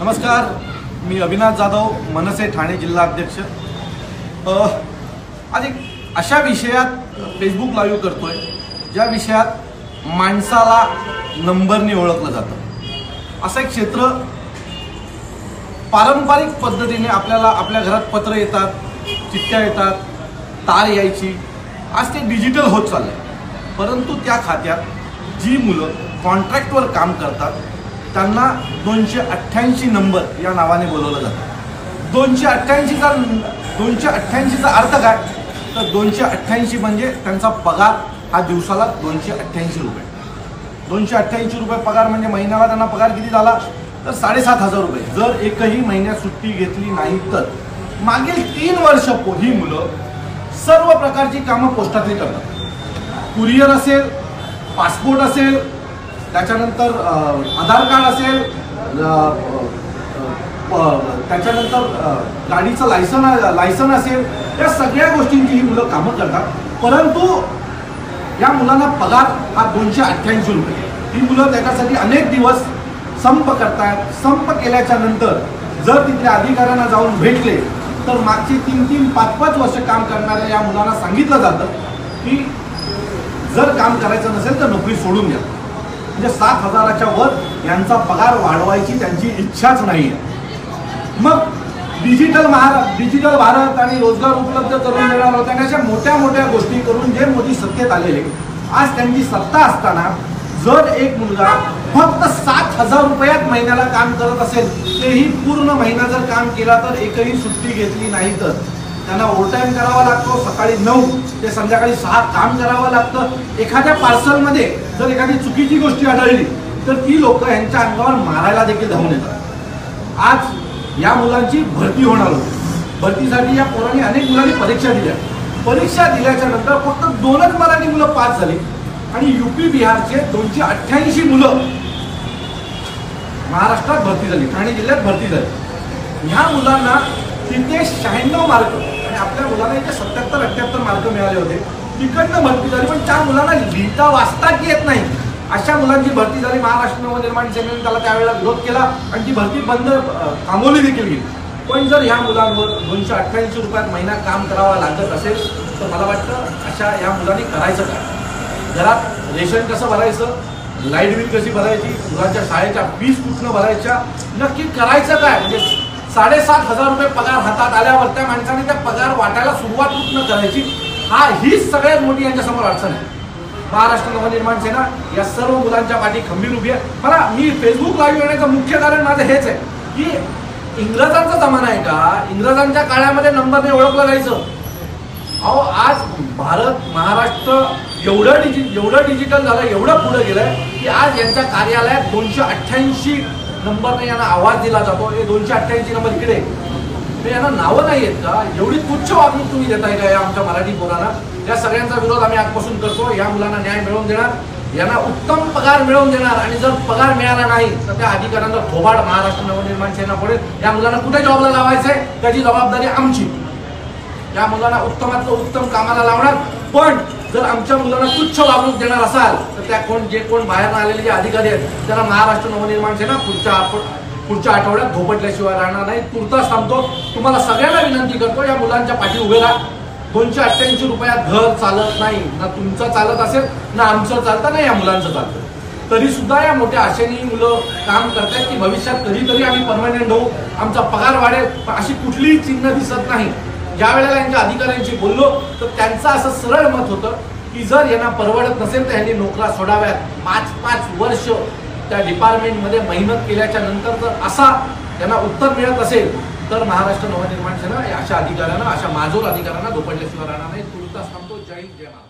नमस्कार मी अविनाश जाधव मनसे ठाणे जिल्हा अध्यक्ष. आज एक अशा विषयात फेसबुक लाईव्ह करतोय ज्या विषयात माणसाला नंबरने ओळखलं जातं. असं एक क्षेत्र पारंपरिक पद्धतीने आपल्याला आपल्या घरात पत्र येतात चिठ्ठ्या येतात तार यायची. आज ते डिजिटल होत चाललंय. परंतु त्या खात्यात जी मुलं कॉन्ट्रॅक्टवर काम करतात त्यांना दोनशे अठ्ठ्याऐंशी नंबर या नावाने बोलवलं जातं. दोनशे अठ्ठ्याऐंशीचा दोनशे अठ्ठ्याऐंशीचा अर्थ काय? तर दोनशे अठ्ठ्याऐंशी म्हणजे त्यांचा पगार हा दिवसाला दोनशे अठ्ठ्याऐंशी रुपये. दोनशे अठ्ठ्याऐंशी रुपये पगार म्हणजे महिन्याला त्यांना पगार किती झाला? तर साडेसात हजार रुपये. जर एकही महिन्यात सुट्टी घेतली नाही तर. मागील तीन वर्ष पो- ही मुलं सर्व प्रकारची कामं पोस्टातली करतात. कुरिअर असेल पासपोर्ट असेल त्याच्यानंतर आधार कार्ड असेल त्याच्यानंतर गाडीचं लायसन लायसन असेल या सगळ्या गोष्टींची ही मुलं कामं करतात. परंतु या मुलांना पगार हा दोनशे अठ्ठ्याऐंशी रुपये. ही मुलं त्याच्यासाठी अनेक दिवस संप करतायत. संप केल्याच्यानंतर जर तिथल्या अधिकाऱ्यांना जाऊन भेटले तर मागचे तीन तीन पाच पाच वर्ष काम करणाऱ्या या मुलांना सांगितलं जातं की जर काम करायचं नसेल तर नोकरी सोडून द्या. म्हणजे सात हजाराच्या वर यांचा पगार वाढवायची त्यांची इच्छाच नाही आहे मग डिजिटल महाराष्ट्र डिजिटल भारत आणि रोजगार उपलब्ध करून देणार होत्या आणि अशा मोठ्या मोठ्या गोष्टी करून जे मोदी सत्तेत आलेले आज त्यांची सत्ता असताना जर एक मुलगा फक्त सात हजार रुपयात महिन्याला काम करत असेल तेही पूर्ण महिना जर काम केला तर एकही सुट्टी घेतली नाही तर. त्यांना ओव्हरटाईम करावा लागतो सकाळी नऊ ते संध्याकाळी सहा काम करावं लागतं. एखाद्या पार्सलमध्ये जर एखादी चुकीची गोष्टी आढळली तर ती लोक यांच्या अंगावर मारायला देखील धावून येतात. आज या मुलांची भरती होणार होती. भरतीसाठी या पोरांनी अनेक मुलांनी परीक्षा दिल्या. परीक्षा दिल्याच्या नंतर फक्त दोनच मराठी मुलं पास झाली. आणि युपी बिहारचे दोनशे अठ्ठ्याऐंशी मुलं महाराष्ट्रात भरती झाली. ठाणे जिल्ह्यात भरती झाली. ह्या मुलांना तिथे शहाण्णव मार्क आपल्या मुलांना इथे सत्याहत्तर अठ्ठ्याहत्तर मार्क मिळाले होते. तिकडनं भरती झाली पण त्या मुलांना लिहिता वाचताच येत नाही. अशा मुलांची भरती झाली महाराष्ट्र नवनिर्माण सेनेने त्याला त्यावेळेला विरोध केला आणि ती भरती बंद थांबवली देखील गेली. पण जर ह्या मुलांवर दोनशे अठ्ठ्याऐंशी रुपयात महिना काम करावा लागत असेल तर मला वाटतं अशा ह्या मुलांनी करायचं काय घरात रेशन कसं भरायचं? लाइट बिल कशी भरायची? मुलांच्या शाळेच्या फीस कुठनं भरायच्या? नक्की करायचं काय? म्हणजे साडेसात हजार रुपये पगार हातात आल्यावर त्या माणसाने त्या पगार वाटायला सुरुवात कुठनं करायची? हा हीच सगळ्यात मोठी यांच्यासमोर अडचण आहे. महाराष्ट्र नवनिर्माण सेना या सर्व मुलांच्या पाठी खंबीर उभी आहे. मला मी फेसबुक लाईव्ह येण्याचं मुख्य कारण माझं हेच आहे की इंग्रजांचा जमाना आहे का? इंग्रजांच्या काळामध्ये नंबरने ओळखलं जायचं. अहो आज भारत महाराष्ट्र एवढं डिजि एवढं डिजिटल झालं एवढं पुढं गेलं की आज यांच्या कार्यालयात दोनशे अठ्ठ्याऐंशी नंबरने यांना आवाज दिला जातो. हे दोनशे अठ्ठ्याऐंशी नंबर इकडे. ते यांना नावं नाही आहेत का? एवढी तुच्छ वागणूक तुम्ही देताय का या आमच्या मराठी पोरांना या सगळ्यांचा विरोध आम्ही आजपासून करतो. या मुलांना न्याय मिळवून देणार. यांना उत्तम पगार मिळवून देणार. आणि जर पगार मिळाला नाही तर त्या अधिकाऱ्यांना थोबाड महाराष्ट्र नवनिर्माण सेना पडेल या मुलांना कुठे जॉबला लावायचंय? त्याची जबाबदारी आमची. या मुलांना उत्तमातलं उत्तम कामाला लावणार. पण जर आमच्या मुलांना तुच्छ वागणूक देणार असाल तर त्या कोण जे कोण बाहेर आलेले जे अधिकारी आहेत त्यांना महाराष्ट्र नवनिर्माण सेना पुढच्या पुढच्या आठवड्यात धोपटल्याशिवाय राहणार नाही. तुर्तास थांबतो. तुम्हाला सगळ्यांना विनंती करतो या मुलांच्या पाठी उभे राहा. दोनशे अठ्ठ्याऐंशी रुपयात घर चालत नाही. ना तुमचं चालत असेल ना आमचं चालतं ना या मुलांचं चालतं. तरी सुद्धा या मोठ्या आशेने मुलं काम करतायत की भविष्यात कधीतरी आम्ही परमनंट होऊ. आमचा पगार वाढेल अशी कुठलीही चिन्ह दिसत नाही. ज्या वेळेला यांच्या अधिकाऱ्यांशी बोललो तर त्यांचं असं सरळ मत होतं की जर यांना परवडत नसेल तर यांनी नोकरा सोडाव्यात. पाच पाच वर्ष त्या डिपार्टमेंटमध्ये मेहनत केल्याच्यानंतर जर असा त्यांना उत्तर मिळत असेल तर महाराष्ट्र नवनिर्माण सेना अशा अधिकाऱ्यांना अशा माजोर अधिकाऱ्यांना धोपडल्याशिवाय राहणार नाही. तुर्तास थांबतो. जय हिंद जय महाराष्ट्र.